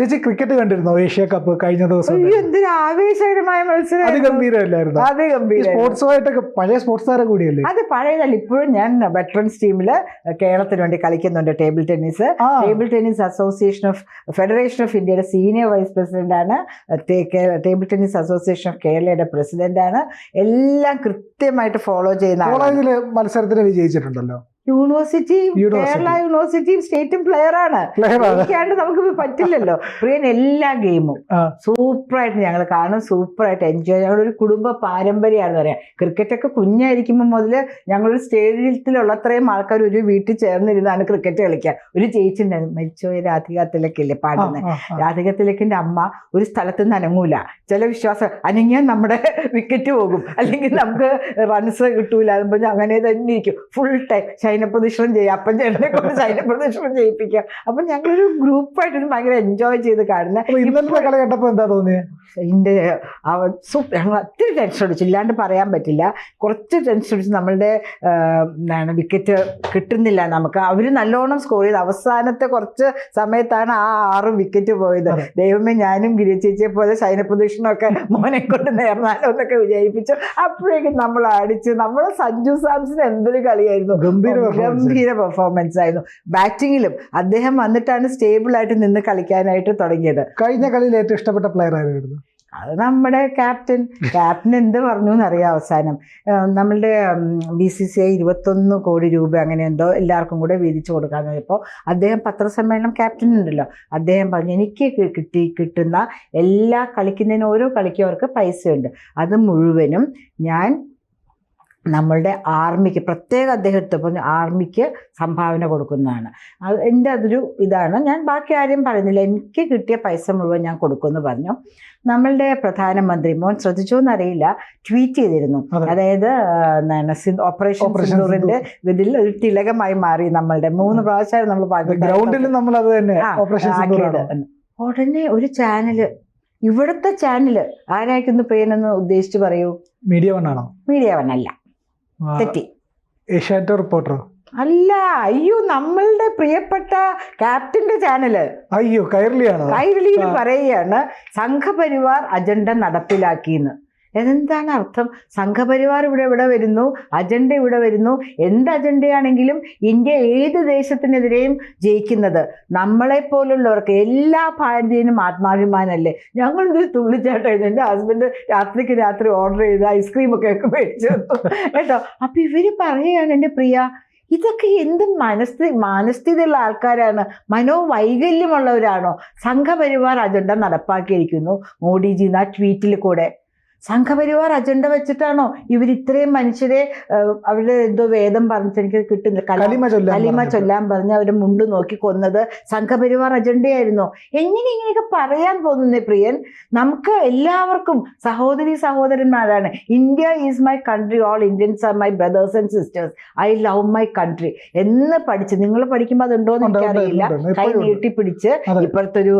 ചേച്ചി ക്രിക്കറ്റ് കണ്ടിരുന്നോ Asia cup കഴിഞ്ഞ ദിവസം? എന്തൊരു ആവേശകരമായ മത്സരം അതിഗംഭീരമല്ലായിരുന്നു അതിഗംഭീര സ്പോർട്സുമായിട്ടൊക്കെ പഴയ സ്പോർട്സ് താരം കൂടിയല്ലേ? അത് പഴയതല്ല ഇപ്പോഴും ഞാൻ വെറ്ററൻസ് ടീമിൽ കേരളത്തിന് വേണ്ടി കളിക്കുന്നുണ്ട് table tennis table tennis association of federation of ഇന്ത്യയുടെ സീനിയർ വൈസ് പ്രസിഡന്റാണ് ടേബിൾ ടെന്നീസ് അസോസിയേഷൻ ഓഫ് കേരളയുടെ പ്രസിഡന്റ് ആണ്. എല്ലാം കൃത്യമായിട്ട് ഫോളോ ചെയ്യുന്ന മത്സരത്തിന് വിജയിച്ചിട്ടുണ്ടല്ലോ? University university. കേരള യൂണിവേഴ്സിറ്റിയും സ്റ്റേറ്റും പ്ലെയർ ആണ്. ജയിക്കാണ്ട് നമുക്ക് പറ്റില്ലല്ലോ. പ്രിയൻ എല്ലാ ഗെയിമും സൂപ്പറായിട്ട് ഞങ്ങൾ കാണും. സൂപ്പറായിട്ട് എൻജോയ് ഞങ്ങളുടെ ഒരു കുടുംബ പാരമ്പര്യമാണ് പറയാം. ക്രിക്കറ്റ് ഒക്കെ കുഞ്ഞായിരിക്കുമ്പോൾ മുതൽ ഞങ്ങളൊരു സ്റ്റേഡിയത്തിലുള്ള അത്രയും ആൾക്കാർ ഒരു വീട്ടിൽ ചേർന്നിരുന്നാണ് ക്രിക്കറ്റ് കളിക്കുക. ഒരു ചേച്ചിണ്ടായിരുന്നു മരിച്ചോയ രാധിക തിലക്കില്ലേ പാടുന്നത്. രാധിക തിലക്കിന്റെ അമ്മ ഒരു സ്ഥലത്ത് നിന്ന് അനങ്ങൂല. ചില വിശ്വാസം അനങ്ങിയാൽ നമ്മുടെ വിക്കറ്റ് പോകും. അല്ലെങ്കിൽ നമുക്ക് റൺസ് കിട്ടൂല. അങ്ങനെ തന്നെ ഇരിക്കും. ഫുൾ ടൈം ശൈനപ്രദക്ഷിണം ചെയ്യും. അപ്പം ചേട്ടനെ കൊണ്ട് ശൈനപ്രദക്ഷിണം ചെയ്യിപ്പിക്കാം. അപ്പം ഞങ്ങളൊരു ഗ്രൂപ്പായിട്ട് ഇത് ഭയങ്കര എൻജോയ് ചെയ്ത് കാണുന്ന ഇന്നലത്തെ കളി എന്താ തോന്നിയത് ഇതിന്റെ ഞങ്ങൾ ഒത്തിരി ടെൻഷൻ അടിച്ചു. ഇല്ലാണ്ട് പറയാൻ പറ്റില്ല. കുറച്ച് ടെൻഷൻ അടിച്ച് നമ്മളുടെ എന്താണ് വിക്കറ്റ് കിട്ടുന്നില്ല നമുക്ക്. അവർ നല്ലോണം സ്കോർ ചെയ്ത്. അവസാനത്തെ കുറച്ച് സമയത്താണ് ആ ആറ് വിക്കറ്റ് പോയത്. ദൈവമേ ഞാനും ഗിരി ചേച്ചിയെ പോലെ ശൈനപ്രദക്ഷിണമൊക്കെ മോനെ കൊണ്ട് നേർന്നാലോ എന്നൊക്കെ വിചാരിപ്പിച്ചു. അപ്പോഴേക്കും നമ്മൾ അടിച്ച്. നമ്മൾ സഞ്ജു സാംസൺ എന്തൊരു കളിയായിരുന്നു. ഗംഭീര. ഗംഭീര പെർഫോമൻസ് ആയിരുന്നു. ബാറ്റിങ്ങിലും അദ്ദേഹം വന്നിട്ടാണ് സ്റ്റേബിൾ ആയിട്ട് നിന്ന് കളിക്കാനായിട്ട് തുടങ്ങിയത്. കഴിഞ്ഞ കളിയിൽ ഏറ്റവും ഇഷ്ടപ്പെട്ട പ്ലെയർ ആയിരുന്നു അത് നമ്മുടെ ക്യാപ്റ്റൻ ക്യാപ്റ്റൻ എന്ത് പറഞ്ഞു എന്നറിയാം അവസാനം. നമ്മളുടെ ബി സി സി ഐ ഇരുപത്തൊന്ന് കോടി രൂപ അങ്ങനെ എന്തോ എല്ലാവർക്കും കൂടെ വീതിച്ചു കൊടുക്കാൻ പറഞ്ഞപ്പോൾ അദ്ദേഹം പത്രസമ്മേളനം ക്യാപ്റ്റൻ ഉണ്ടല്ലോ. അദ്ദേഹം പറഞ്ഞു എനിക്ക് കിട്ടി കിട്ടുന്ന എല്ലാ കളിക്കുന്നതിനും ഓരോ കളിക്കും അവർക്ക് പൈസയുണ്ട്. അത് മുഴുവനും ഞാൻ നമ്മളുടെ ആർമിക്ക് പ്രത്യേക അദ്ദേഹത്തെ പറഞ്ഞു ആർമിക്ക് സംഭാവന കൊടുക്കുന്നതാണ്. അത് എന്റെ അതൊരു ഇതാണ്. ഞാൻ ബാക്കി ആരും പറയുന്നില്ല. എനിക്ക് കിട്ടിയ പൈസ മുഴുവൻ ഞാൻ കൊടുക്കുമെന്ന് പറഞ്ഞു. നമ്മളുടെ പ്രധാനമന്ത്രി മോൻ ശ്രദ്ധിച്ചോ എന്നറിയില്ല ട്വീറ്റ് ചെയ്തിരുന്നു. അതായത് എന്താണ് ഓപ്പറേഷൻ സിന്ദൂറിന്റെ ഇതിൽ ഒരു തിലകമായി മാറി നമ്മളുടെ. മൂന്ന് പ്രാവശ്യം നമ്മൾ ഗ്രൗണ്ടിൽ നമ്മൾ അത് തന്നെ ഓപ്പറേഷൻ ഉടനെ ഒരു ചാനൽ ഇവിടുത്തെ ചാനൽ ആരായിരിക്കുന്നു പ്രിയനെന്ന് ഉദ്ദേശിച്ച് പറയൂ? മീഡിയ വൺ ആണോ? മീഡിയ വൺ അല്ല. ആ, തെറ്റി. ഏഷ്യാനെറ്റ് റിപ്പോർട്ടർ അല്ല അയ്യോ നമ്മളുടെ പ്രിയപ്പെട്ട ക്യാപ്റ്റന്റെ ചാനൽ. അയ്യോ കൈരളിയാണ്? കൈരളിയിൽ. പറയുകയാണ് സംഘപരിവാർ അജണ്ട നടപ്പിലാക്കിയെന്ന്. എന്താണ് അർത്ഥം? സംഘപരിവാർ ഇവിടെ ഇവിടെ വരുന്നു? അജണ്ട ഇവിടെ വരുന്നു. എന്ത് അജണ്ടയാണെങ്കിലും ഇന്ത്യ ഏത് ദേശത്തിനെതിരെയും ജയിക്കുന്നത്. നമ്മളെ പോലുള്ളവർക്ക് എല്ലാ ഭാരതീയനും ആത്മാഭിമാനമല്ലേ ഞങ്ങൾ ഇത് തുള്ളിച്ചാട്ടായിരുന്നു എന്റെ ഹസ്ബൻഡ് രാത്രിക്ക് രാത്രി ഓർഡർ ചെയ്ത് ഐസ്ക്രീം ഒക്കെ മേടിച്ചു കേട്ടോ? അപ്പൊ ഇവർ പറയുകയാണ് എന്റെ പ്രിയ ഇതൊക്കെ എന്ത് മനസ്ഥി മാനസ്ഥിതിയുള്ള ആൾക്കാരാണ്. മനോവൈകല്യമുള്ളവരാണോ? സംഘപരിവാർ അജണ്ട നടപ്പാക്കിയിരിക്കുന്നു. മോഡിജി ആ ട്വീറ്റിൽ കൂടെ. സംഘപരിവാർ അജണ്ട വെച്ചിട്ടാണോ ഇവർ ഇത്രയും മനുഷ്യരെ അവരുടെ എന്തോ വേദം പറഞ്ഞിട്ട് എനിക്ക് കിട്ടുന്നില്ല. കലിമ ചൊല്ലാൻ കലിമ ചൊല്ലാൻ പറഞ്ഞ് അവരെ മുണ്ട് നോക്കി കൊന്നത് സംഘപരിവാർ അജണ്ടയായിരുന്നു. എങ്ങനെ ഇങ്ങനെയൊക്കെ പറയാൻ പോകുന്നേ പ്രിയൻ? നമുക്ക് എല്ലാവർക്കും സഹോദരി സഹോദരന്മാരാണ്. India is my country all Indians are my brothers and sisters I love my country എന്ന് പഠിച്ച് നിങ്ങൾ പഠിക്കുമ്പോൾ അതുണ്ടോ എന്ന് എനിക്കറിയില്ല. കൈ നീട്ടി പിടിച്ച് നീട്ടിപ്പിടിച്ച്. ഇപ്പുറത്തൊരു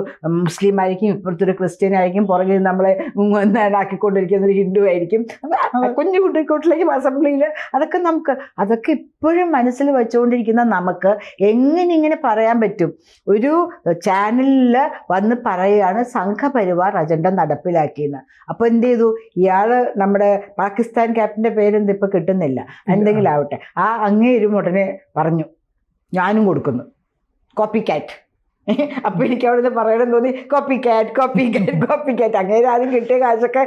മുസ്ലിം ആയിരിക്കും ഇപ്പുറത്തൊരു ക്രിസ്ത്യൻ ആയിരിക്കും പുറകിൽ നമ്മളെ ആക്കിക്കൊണ്ടിരിക്കുന്ന ഒരു ഹിന്ദു ആയിരിക്കും. കുഞ്ഞു കുട്ടിക്കൂട്ടിലേക്ക് അസംബ്ലിയിൽ അതൊക്കെ നമുക്ക് അതൊക്കെ ഇപ്പോഴും മനസ്സിൽ വെച്ചുകൊണ്ടിരിക്കുന്ന നമുക്ക് എങ്ങനെ ഇങ്ങനെ പറയാൻ പറ്റും? ഒരു ചാനലിൽ വന്ന് പറയുകയാണ് സംഘപരിവാർ അജണ്ട നടപ്പിലാക്കിയെന്ന്. അപ്പോൾ എന്ത് ചെയ്തു? ഇയാൾ നമ്മുടെ പാകിസ്ഥാൻ ക്യാപ്റ്റന്റെ പേരെന്ത് ഇപ്പൊ കിട്ടുന്നില്ല. എന്തെങ്കിലും ആവട്ടെ ആ അങ്ങേരും ഉടനെ പറഞ്ഞു. ഞാനും കൊടുക്കുന്നു. കോപ്പി കാറ്റ് അപ്പൊ എനിക്ക് അവിടുന്ന് പറയണം തോന്നി കോപ്പി കാറ്റ് കോപ്പി കാറ്റ് കോപ്പി കാറ്റ് അങ്ങനെ ആദ്യം കിട്ടിയ കാശൊക്കെ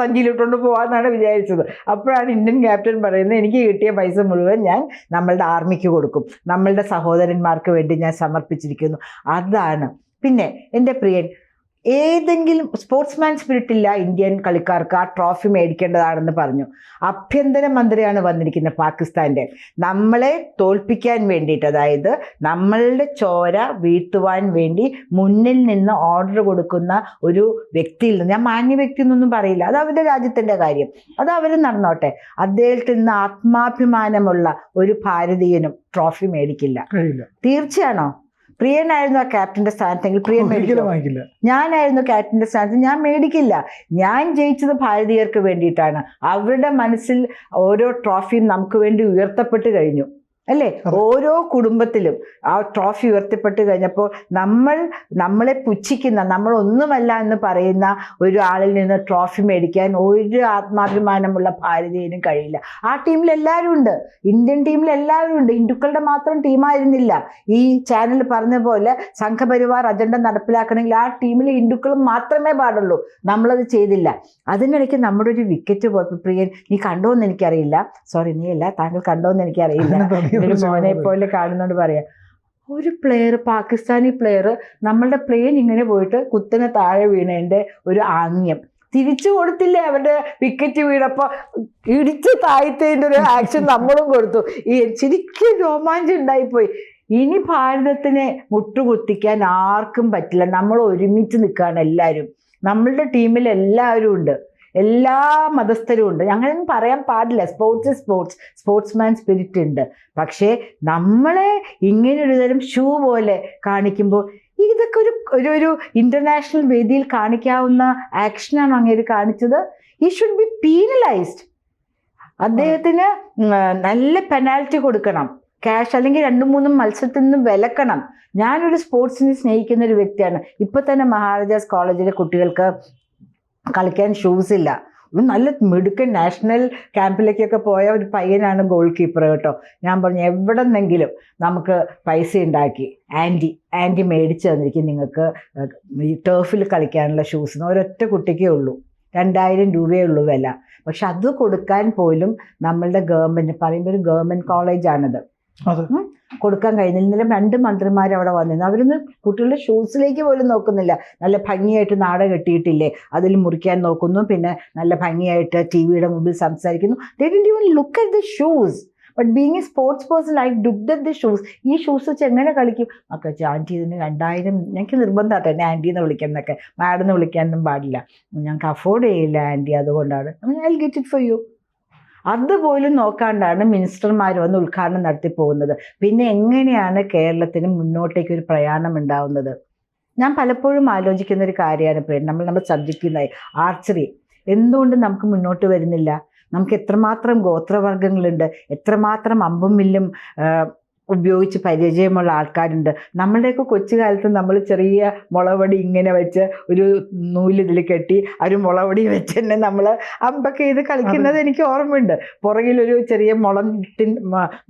സഞ്ചിയിലിട്ടുകൊണ്ട് പോവാന്നാണ് വിചാരിച്ചത്. അപ്പോഴാണ് ഇന്ത്യൻ ക്യാപ്റ്റൻ പറയുന്നത് എനിക്ക് കിട്ടിയ പൈസ മുഴുവൻ ഞാൻ നമ്മളുടെ ആർമിക്ക് കൊടുക്കും. നമ്മളുടെ സഹോദരന്മാർക്ക് വേണ്ടി ഞാൻ സമർപ്പിച്ചിരിക്കുന്നു. അതാണ്. പിന്നെ എന്റെ പ്രിയൻ ഏതെങ്കിലും സ്പോർട്സ്മാൻ സ്പിരിറ്റ് ഇല്ല ഇന്ത്യൻ കളിക്കാർക്ക് ആ ട്രോഫി മേടിക്കേണ്ടതാണെന്ന് പറഞ്ഞു. ആഭ്യന്തര മന്ത്രിയാണ് വന്നിരിക്കുന്നത് പാകിസ്ഥാന്റെ. നമ്മളെ തോൽപ്പിക്കാൻ വേണ്ടിയിട്ട് അതായത് നമ്മളുടെ ചോര വീഴ്ത്തുവാൻ വേണ്ടി മുന്നിൽ നിന്ന് ഓർഡർ കൊടുക്കുന്ന ഒരു വ്യക്തിയിൽ നിന്ന് ഞാൻ മാന്യ വ്യക്തി എന്നൊന്നും പറയില്ല അത് അവരുടെ രാജ്യത്തിന്റെ കാര്യം. അത് അവർ നടന്നോട്ടെ. അദ്ദേഹത്തിൽ നിന്ന് ആത്മാഭിമാനമുള്ള ഒരു ഭാരതീയനും ട്രോഫി മേടിക്കില്ല. തീർച്ചയാണോ? പ്രിയനായിരുന്നു ആ ക്യാപ്റ്റന്റെ സ്ഥാനത്തെങ്കിൽ? പ്രിയൻ മേടിക്കില്ല വാങ്ങിക്കില്ല. ഞാനായിരുന്നു ക്യാപ്റ്റന്റെ സ്ഥാനത്ത്. ഞാൻ മേടിക്കില്ല. ഞാൻ ജയിച്ചത് ഭാരതീയർക്ക് വേണ്ടിയിട്ടാണ്. അവരുടെ മനസ്സിൽ ഓരോ ട്രോഫിയും നമുക്ക് വേണ്ടി ഉയർത്തപ്പെട്ട് കഴിഞ്ഞു. അല്ലേ? ഓരോ കുടുംബത്തിലും ആ ട്രോഫി ഉയർത്തിപ്പെട്ട് കഴിഞ്ഞപ്പോൾ നമ്മൾ നമ്മളെ പുച്ഛിക്കുന്ന നമ്മൾ ഒന്നുമല്ല എന്ന് പറയുന്ന ഒരാളിൽ നിന്ന് ട്രോഫി മേടിക്കാൻ ഒരു ആത്മാഭിമാനമുള്ള ഭാരതീയനും കഴിയില്ല. ആ ടീമിൽ എല്ലാവരും ഉണ്ട്. ഇന്ത്യൻ ടീമിൽ എല്ലാവരും ഉണ്ട്. ഹിന്ദുക്കളുടെ മാത്രം ടീമായിരുന്നില്ല. ഈ ചാനൽ പറഞ്ഞ പോലെ സംഘപരിവാർ അജണ്ട നടപ്പിലാക്കണമെങ്കിൽ ആ ടീമിൽ ഹിന്ദുക്കളും മാത്രമേ പാടുള്ളൂ. നമ്മളത് ചെയ്തില്ല. അതിനിടയ്ക്ക് നമ്മുടെ ഒരു വിക്കറ്റ് പോയപ്പോൾ പ്രിയൻ നീ കണ്ടോന്ന് എനിക്കറിയില്ല. സോറി നീ അല്ല താങ്കൾ കണ്ടോന്ന് എനിക്കറിയില്ല. ഒരു മോനെ പോലെ കാണുന്നോണ്ട് പറയാ ഒരു പ്ലെയർ പാകിസ്ഥാനി പ്ലെയർ നമ്മളുടെ പ്ലെയിൻ ഇങ്ങനെ പോയിട്ട് കുത്തനെ താഴെ വീണതിന്റെ ഒരു ആംഗ്യം. തിരിച്ചു കൊടുത്തില്ലേ അവരുടെ വിക്കറ്റ് വീണപ്പോ? ഇടിച്ചു താഴ്ത്തതിന്റെ ഒരു ആക്ഷൻ നമ്മളും കൊടുത്തു. ഈ ശരിക്കും രോമാഞ്ചം ഉണ്ടായിപ്പോയി. ഇനി ഭാരതത്തിനെ മുട്ടുകുത്തിക്കാൻ ആർക്കും പറ്റില്ല. നമ്മൾ ഒരുമിച്ച് നിൽക്കുകയാണ് എല്ലാവരും. നമ്മളുടെ ടീമിൽ എല്ലാവരും ഉണ്ട്. എല്ലാ മതസ്ഥരും ഉണ്ട്. അങ്ങനെ പറയാൻ പാടില്ല. സ്പോർട്സ് സ്പോർട്സ് സ്പോർട്സ്മാൻ സ്പിരിറ്റ് ഉണ്ട്. പക്ഷേ നമ്മളെ ഇങ്ങനെ ഒരു തരം ഷൂ പോലെ കാണിക്കുമ്പോൾ ഇതൊക്കെ ഒരു ഒരു ഒരു ഇന്റർനാഷണൽ വേദിയിൽ കാണിക്കാവുന്ന ആക്ഷനാണ് അങ്ങേര് കാണിച്ചത്. ഈ ഷുഡ് ബി പീനലൈസ്ഡ് അദ്ദേഹത്തിന് നല്ല പെനാൽറ്റി കൊടുക്കണം. ക്യാഷ് അല്ലെങ്കിൽ രണ്ടും മൂന്നും മത്സരത്തിൽ നിന്നും വിലക്കണം. ഞാനൊരു സ്പോർട്സിനെ സ്നേഹിക്കുന്ന ഒരു വ്യക്തിയാണ്. ഇപ്പൊ തന്നെ മഹാരാജാസ് കോളേജിലെ കുട്ടികൾക്ക് കളിക്കാൻ ഷൂസ് ഇല്ല. നല്ല മിടുക്കൻ നാഷണൽ ക്യാമ്പിലേക്കൊക്കെ പോയ ഒരു പയ്യനാണ് ഗോൾ കീപ്പർ കേട്ടോ. ഞാൻ പറഞ്ഞു എവിടെ നിന്നെങ്കിലും നമുക്ക് പൈസ ഉണ്ടാക്കി. ആന്റി ആന്റി മേടിച്ചു തന്നിരിക്കും നിങ്ങൾക്ക് ഈ ടേഫിൽ കളിക്കാനുള്ള ഷൂസ് ഒരൊറ്റ കുട്ടിക്കേ ഉള്ളൂ. രണ്ടായിരം രൂപയേ ഉള്ളൂ വില. പക്ഷെ അത് കൊടുക്കാൻ പോലും നമ്മളുടെ ഗവൺമെന്റ് പറയുമ്പോൾ ഒരു ഗവൺമെന്റ് കോളേജാണിത് കൊടുക്കാൻ കഴിഞ്ഞില്ല. രണ്ട് മന്ത്രിമാർ അവിടെ വന്നിരുന്നു. അവരൊന്നും കുട്ടികളുടെ ഷൂസിലേക്ക് പോലും നോക്കുന്നില്ല. നല്ല ഭംഗിയായിട്ട് നാട കെട്ടിയിട്ടില്ലേ? അതിൽ മുറിക്കാൻ നോക്കുന്നു. പിന്നെ നല്ല ഭംഗിയായിട്ട് ടി വിയുടെ മുമ്പിൽ സംസാരിക്കുന്നു. They look at the shoes but being a sports person I did at the shoes ഈ ഷൂസ് വെച്ച് എങ്ങനെ കളിക്കും? ഒക്കെ ആന്റി ഇതിന് രണ്ടായിരം ഞങ്ങൾക്ക് നിർബന്ധമാട്ടോ എന്നെ ആന്റി എന്ന് വിളിക്കാൻ എന്നൊക്കെ. മാഡം എന്ന് വിളിക്കാനൊന്നും പാടില്ല. ഞങ്ങൾക്ക് അഫോർഡ് ചെയ്യില്ല ആന്റി അതുകൊണ്ടാണ്. I get it for you അതുപോലും നോക്കാണ്ടാണ് മിനിസ്റ്റർമാർ വന്ന് ഉദ്ഘാടനം നടത്തി പോകുന്നത്. പിന്നെ എങ്ങനെയാണ് കേരളത്തിന് മുന്നോട്ടേക്ക് ഒരു പ്രയാണം ഉണ്ടാവുന്നത്? ഞാൻ പലപ്പോഴും ആലോചിക്കുന്ന ഒരു കാര്യമാണ് പ്രിയ നമ്മൾ നമ്മൾ സബ്ജക്റ്റിനായി ആർച്ചറി എന്തുകൊണ്ട് നമുക്ക് മുന്നോട്ട് വരുന്നില്ല? നമുക്ക് എത്രമാത്രം ഗോത്രവർഗങ്ങളുണ്ട്? എത്രമാത്രം അമ്പും വില്ലും ആ, ഉപയോഗിച്ച് പരിചയമുള്ള ആൾക്കാരുണ്ട്. നമ്മളുടെയൊക്കെ കൊച്ചുകാലത്ത് നമ്മൾ ചെറിയ മുളവടി ഇങ്ങനെ വെച്ച് ഒരു നൂലിതിൽ കെട്ടി ആ ഒരു മുളവടി വെച്ച് തന്നെ നമ്മൾ അമ്പൊക്കെ ചെയ്ത് കളിക്കുന്നത് എനിക്ക് ഓർമ്മയുണ്ട്. പുറകിലൊരു ചെറിയ മുളത്തിൻ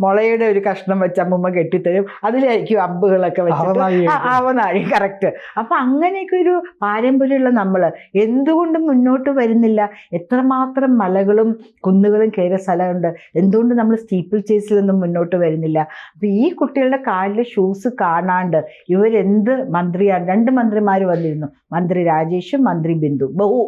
മുളയുടെ ഒരു കഷ്ണം വെച്ച് അമ്മുമ്മ കെട്ടിത്തരും. അതിലായിരിക്കും അമ്പുകളൊക്കെ വെച്ച് ആവനാഴി കറക്റ്റ്. അപ്പം അങ്ങനെയൊക്കെ ഒരു പാരമ്പര്യമുള്ള നമ്മൾ എന്തുകൊണ്ട് മുന്നോട്ട് വരുന്നില്ല? എത്രമാത്രം മലകളും കുന്നുകളും കയറിയ സ്ഥലമുണ്ട്. എന്തുകൊണ്ട് നമ്മൾ സ്റ്റീപ്പിൾ ചേസിലൊന്നും മുന്നോട്ട് വരുന്നില്ല? അപ്പൊ ഈ കുട്ടികളുടെ കാലിൽ ഷൂസ് കാണാണ്ട് ഇവരെന്ത് മന്ത്രിയാണ് രണ്ട് മന്ത്രിമാർ വന്നിരുന്നു. മന്ത്രി രാജേഷും മന്ത്രി ബിന്ദു ബഹു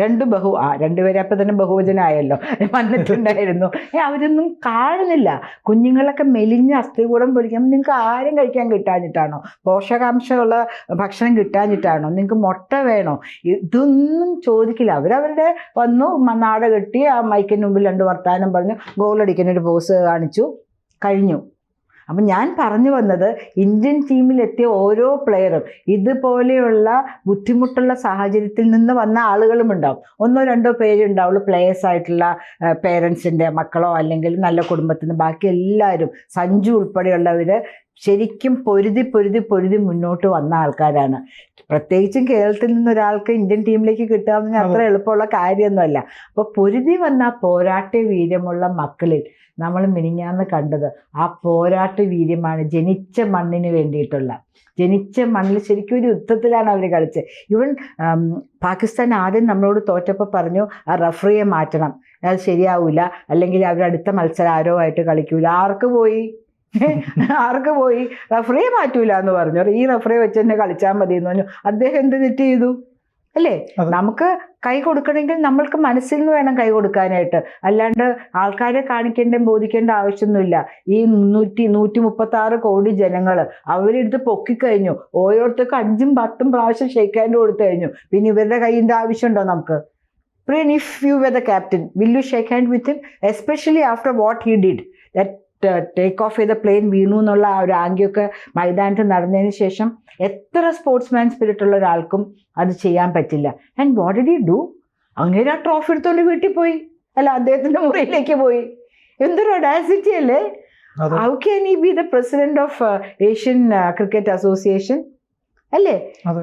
രണ്ട് ബഹു. ആ രണ്ടുപേരെ അപ്പൊ തന്നെ ബഹുവചനായല്ലോ. വന്നിട്ടുണ്ടായിരുന്നു. ഏ അവരൊന്നും കാണുന്നില്ല. കുഞ്ഞുങ്ങളൊക്കെ മെലിഞ്ഞ അസ്ഥികൂടം പൊരിക്കുമ്പോൾ നിങ്ങൾക്ക് ആരും കഴിക്കാൻ കിട്ടാഞ്ഞിട്ടാണോ? പോഷകാംശമുള്ള ഭക്ഷണം കിട്ടാഞ്ഞിട്ടാണോ? നിങ്ങൾക്ക് മുട്ട വേണോ? ഇതൊന്നും ചോദിക്കില്ല. അവരവരുടെ വന്നു നാട കെട്ടി ആ മൈക്കിന് മുമ്പിൽ രണ്ട് വർത്താനം പറഞ്ഞു ഗോളടിക്കുന്ന ഒരു പോസ് കാണിച്ചു. കഴിഞ്ഞു. അപ്പം ഞാൻ പറഞ്ഞു വന്നത് ഇന്ത്യൻ ടീമിലെത്തിയ ഓരോ പ്ലെയറും ഇതുപോലെയുള്ള ബുദ്ധിമുട്ടുള്ള സാഹചര്യത്തിൽ നിന്ന് വന്ന ആളുകളും ഉണ്ടാവും. ഒന്നോ രണ്ടോ പേര് ഉണ്ടാവുള്ളൂ പ്ലേയേഴ്സ് ആയിട്ടുള്ള പേരൻസിന്റെ മക്കളോ അല്ലെങ്കിൽ നല്ല കുടുംബത്തിൽ നിന്ന് ബാക്കി എല്ലാവരും. സഞ്ജു ഉൾപ്പെടെയുള്ളവർ ശരിക്കും പൊരുതി പൊരുതി പൊരുതി മുന്നോട്ട് വന്ന ആൾക്കാരാണ്. പ്രത്യേകിച്ചും കേരളത്തിൽ നിന്ന് ഒരാൾക്ക് ഇന്ത്യൻ ടീമിലേക്ക് കിട്ടാമെന്ന് അത്ര എളുപ്പമുള്ള കാര്യമൊന്നുമല്ല. അപ്പോൾ പൊരുതി വന്ന പോരാട്ട വീര്യമുള്ള മക്കളിൽ നമ്മൾ മിനിഞ്ഞാന്ന് കണ്ടത് ആ പോരാട്ട വീര്യമാണ് ജനിച്ച മണ്ണിന് വേണ്ടിയിട്ടുള്ള. ജനിച്ച മണ്ണിൽ ശരിക്കും ഒരു യുദ്ധത്തിലാണ് അവർ കളിച്ചത്. ഇവൻ പാകിസ്ഥാൻ ആദ്യം നമ്മളോട് തോറ്റപ്പോൾ പറഞ്ഞു ആ റഫറിയെ മാറ്റണം. അത് ശരിയാവില്ല അല്ലെങ്കിൽ അവരടുത്ത മത്സരം ആരോ ആയിട്ട് കളിക്കൂല. ആർക്ക് പോയി? ആർക്ക് പോയി? റഫറിയെ മാറ്റൂല എന്ന് പറഞ്ഞു. ഈ റഫറിയെ വെച്ച് തന്നെ കളിച്ചാൽ മതി എന്ന് പറഞ്ഞു. അദ്ദേഹം എന്ത് തെറ്റ് ചെയ്തു? അല്ലേ? നമുക്ക് കൈ കൊടുക്കണമെങ്കിൽ നമ്മൾക്ക് മനസ്സിൽ നിന്ന് വേണം കൈ കൊടുക്കാനായിട്ട്. അല്ലാണ്ട് ആൾക്കാരെ കാണിക്കേണ്ട ബോധിക്കേണ്ട ആവശ്യമൊന്നുമില്ല. ഈ മുന്നൂറ്റി നൂറ്റി മുപ്പത്തി ആറ് കോടി ജനങ്ങൾ അവരെടുത്ത് പൊക്കിക്കഴിഞ്ഞു. ഓരോരുത്തർക്കും അഞ്ചും പത്തും പ്രാവശ്യം ഷെയ്ക്കാന്റെ കൊടുത്തു കഴിഞ്ഞു പിന്നെ ഇവരുടെ കൈയിന്റെ ആവശ്യമുണ്ടോ നമുക്ക്? Priyan if you were the captain will you shake hand with him especially after what he did that take off ചെയ്ത പ്ലെയിൻ വീണു എന്നുള്ള ആ ഒരു ആംഗ്യമൊക്കെ മൈതാനത്ത് നടന്നതിന് ശേഷം എത്ര സ്പോർട്സ്മാൻ സ്പിരിറ്റ് ഉള്ള ഒരാൾക്കും അത് ചെയ്യാൻ പറ്റില്ല. ആൻഡ് വാട്ട് ഡിഡ് ഡു അങ്ങനെ ആ ട്രോഫി എടുത്തോണ്ട് വീട്ടിൽ പോയി. അല്ല അദ്ദേഹത്തിന്റെ മുറിയിലേക്ക് പോയി. എന്തൊരു ഒഡാസിറ്റി അല്ലേ? How can he be the president of Asian cricket association അല്ലേ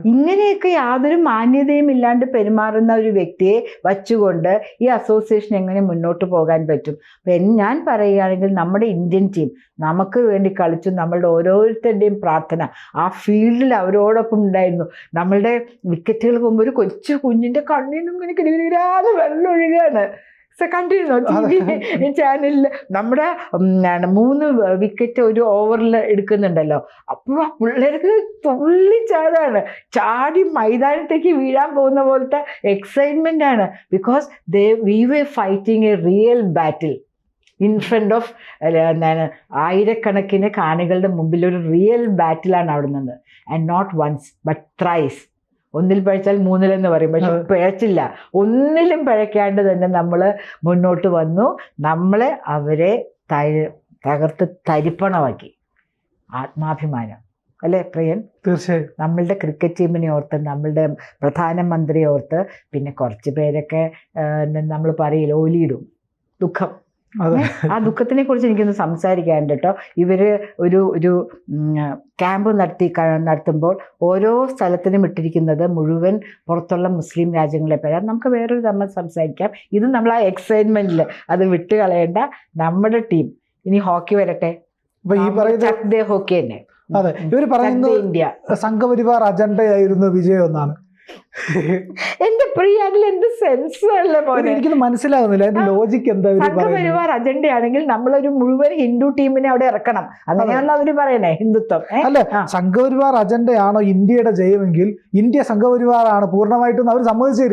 ഇങ്ങനെയൊക്കെ യാതൊരു മാന്യതയും ഇല്ലാണ്ട് പെരുമാറുന്ന ഒരു വ്യക്തിയെ വച്ചുകൊണ്ട് ഈ അസോസിയേഷൻ എങ്ങനെ മുന്നോട്ട് പോകാൻ പറ്റും അപ്പൊ ഞാൻ പറയുകയാണെങ്കിൽ നമ്മുടെ ഇന്ത്യൻ ടീം നമുക്ക് വേണ്ടി കളിച്ചു നമ്മളുടെ ഓരോരുത്തരുടെയും പ്രാർത്ഥന ആ ഫീൽഡിൽ അവരോടൊപ്പം ഉണ്ടായിരുന്നു നമ്മളുടെ വിക്കറ്റുകൾ പോകുമ്പോൾ ഒരു കൊച്ചു കുഞ്ഞിന്റെ കണ്ണിനും ഇങ്ങനെ കിരികിരാതെ വെള്ളം ഒഴുകാണ് കണ്ടിരുന്നോ ചാനലിൽ നമ്മുടെ മൂന്ന് വിക്കറ്റ് ഒരു ഓവറിൽ എടുക്കുന്നുണ്ടല്ലോ. അപ്പോൾ പിള്ളേർക്ക് പിള്ളേർക്ക് തുള്ളിച്ചാടാണ് ചാടി മൈതാനത്തേക്ക് വീഴാൻ പോകുന്ന പോലത്തെ എക്സൈറ്റ്മെന്റ് ആണ്. Because they we were fighting a real battle in front of എന്താണ് ആയിരക്കണക്കിന് കാണികളുടെ മുമ്പിൽ ഒരു റിയൽ ബാറ്റിലാണ് അവിടെ നിന്ന് and not once but thrice ഒന്നിൽ പഴച്ചാൽ മൂന്നിലെന്ന് പറയും. പക്ഷെ. പിഴച്ചില്ല. ഒന്നിലും പിഴയ്ക്കാണ്ട് തന്നെ നമ്മൾ മുന്നോട്ട് വന്നു. നമ്മളെ അവരെ തകർത്ത് തരിപ്പണമാക്കി. ആത്മാഭിമാനം. അല്ലേ പ്രിയൻ? തീർച്ചയായും. നമ്മളുടെ ക്രിക്കറ്റ് ടീമിനെ ഓർത്ത് നമ്മളുടെ പ്രധാനമന്ത്രിയെ ഓർത്ത് പിന്നെ കുറച്ച് പേരൊക്കെ നമ്മൾ പറയില്ല ഓലിയിടും ദുഃഖം. ആ ദുഃഖത്തിനെ കുറിച്ച് എനിക്കൊന്ന് സംസാരിക്കാനുണ്ട് കേട്ടോ. ഇവർ ഒരു ഒരു ക്യാമ്പ് നടത്തി നടത്തുമ്പോൾ ഓരോ സ്ഥലത്തിനും ഇട്ടിരിക്കുന്നത് മുഴുവൻ പുറത്തുള്ള മുസ്ലിം രാജ്യങ്ങളെ പേരാ നമുക്ക് വേറൊരു നമ്മൾ സംസാരിക്കാം. ഇത് നമ്മൾ ആ എക്സൈറ്റ്മെന്റിൽ അത് വിട്ട് കളയേണ്ട നമ്മുടെ ടീം ഇനി ഹോക്കി വരട്ടെ. ഈ പറയുന്ന ഹോക്കി തന്നെ. അതെ. ഇവർ പറയുന്നത് ഇന്ത്യ സംഘപരിവാർ അജണ്ടയായിരുന്നു വിജയം എന്നാണ്. എന്റെ പ്രിയ അതിൽ എന്ത് സെൻസ് അല്ലേ പോലെ എനിക്കൊന്ന് മനസ്സിലാകുന്നില്ല അതിന്റെ ലോജിക്ക് എന്താ സംഘപരിവാർ അജണ്ടയാണെങ്കിൽ നമ്മളൊരു മുഴുവൻ ഹിന്ദു ടീമിനെ അവിടെ ഇറക്കണം. അങ്ങനെയാണല്ലോ അവർ പറയണേ ഹിന്ദുത്വം? അല്ല സംഘപരിവാർ അജണ്ടയാണോ ഇന്ത്യയുടെ ജയമെങ്കിൽ ഇന്ത്യ സംഘപരിവാറാണ് പൂർണമായിട്ടും അവർ സമ്മതിച്ചു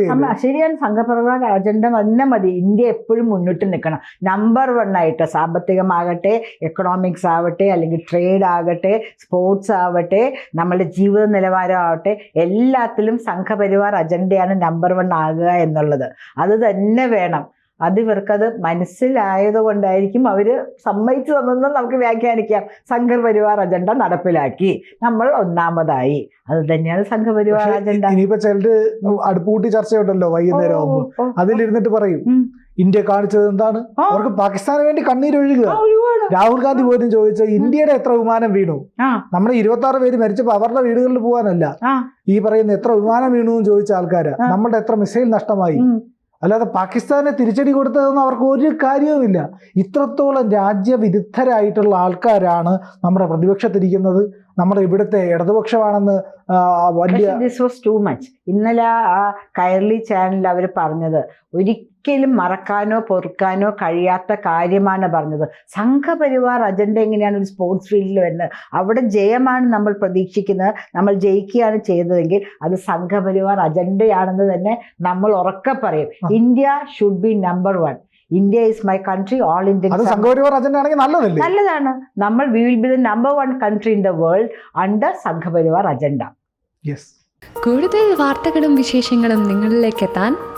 ശരിയാണ് സംഘപരിവാർ അജണ്ട തന്നെ മതി. ഇന്ത്യ എപ്പോഴും മുന്നിട്ട് നിൽക്കണം. നമ്പർ വൺ ആയിട്ട് സാമ്പത്തികമാകട്ടെ എക്കണോമിക്സ് ആവട്ടെ അല്ലെങ്കിൽ ട്രേഡ് ആകട്ടെ സ്പോർട്സ് ആവട്ടെ നമ്മുടെ ജീവിത നിലവാരം ആവട്ടെ എല്ലാത്തിലും സംഘപരിവാർ അജണ്ടയാണ് നമ്പർ വൺ ആകുക എന്നുള്ളത്. അത് തന്നെ വേണം. അത് ഇവർക്കത് മനസ്സിലായത് കൊണ്ടായിരിക്കും അവർ സമ്മതിച്ചു തന്നെന്ന് നമുക്ക് വ്യാഖ്യാനിക്കാം. സംഘപരിവാർ അജണ്ട നടപ്പിലാക്കി. നമ്മൾ ഒന്നാമതായി. അത് തന്നെയാണ് സംഘപരിവാർ അജണ്ട. ഇനിയിപ്പോ ചിലര് അടുപ്പുകൂട്ടി ചർച്ചയുണ്ടല്ലോ വൈകുന്നേരം ആകുമ്പോൾ. അതിലിരുന്നിട്ട് പറയും. ഇന്ത്യ കാണിച്ചത് എന്താണ്? അവർക്ക് പാകിസ്ഥാന് വേണ്ടി കണ്ണീരൊഴുകുക. ഒഴുകുക രാഹുൽ ഗാന്ധി പോലും ചോദിച്ച ഇന്ത്യയുടെ എത്ര വിമാനം വീണു? നമ്മുടെ ഇരുപത്തി ആറ് പേര് മരിച്ചപ്പോ അവരുടെ വീടുകളിൽ പോകാനല്ല. ഈ പറയുന്ന എത്ര വിമാനം വീണു എന്ന് ചോദിച്ച ആൾക്കാര് നമ്മളുടെ എത്ര മിസൈൽ നഷ്ടമായി? അല്ലാതെ പാകിസ്ഥാനെ തിരിച്ചടി കൊടുത്തതൊന്നും അവർക്ക് ഒരു കാര്യവുമില്ല. ഇത്രത്തോളം രാജ്യവിരുദ്ധരായിട്ടുള്ള ആൾക്കാരാണ് നമ്മുടെ പ്രതിപക്ഷത്തിരിക്കുന്നത്. നമ്മുടെ ഇവിടുത്തെ ഇടതുപക്ഷമാണെന്ന് വലിയ ദിസ് വാസ് ടു മച്ച് ഇന്നലെ കയർലി ചാനലിൽ അവർ പറഞ്ഞത് ഒരിക്കലും മറക്കാനോ പൊറുക്കാനോ കഴിയാത്ത കാര്യമാണ് പറഞ്ഞത്. സംഘപരിവാർ അജണ്ട എങ്ങനെയാണ് ഒരു സ്പോർട്സ് ഫീൽഡിൽ വരുന്നത്? അവിടെ ജയമാണ് നമ്മൾ പ്രതീക്ഷിക്കുന്നത്. നമ്മൾ ജയിക്കുകയാണ് ചെയ്തതെങ്കിൽ അത് സംഘപരിവാർ അജണ്ടയാണെന്ന് തന്നെ നമ്മൾ ഉറക്കെ പറയും. India should be number one India is my country all Indian നല്ലതല്ലേ? നല്ലതാണ്. നമ്മൾ we will be the number one country in the world under Sangh Parivar agenda yes കൂടുതൽ വാർത്തകളും വിശേഷങ്ങളും നിങ്ങളിലേക്ക് എത്താൻ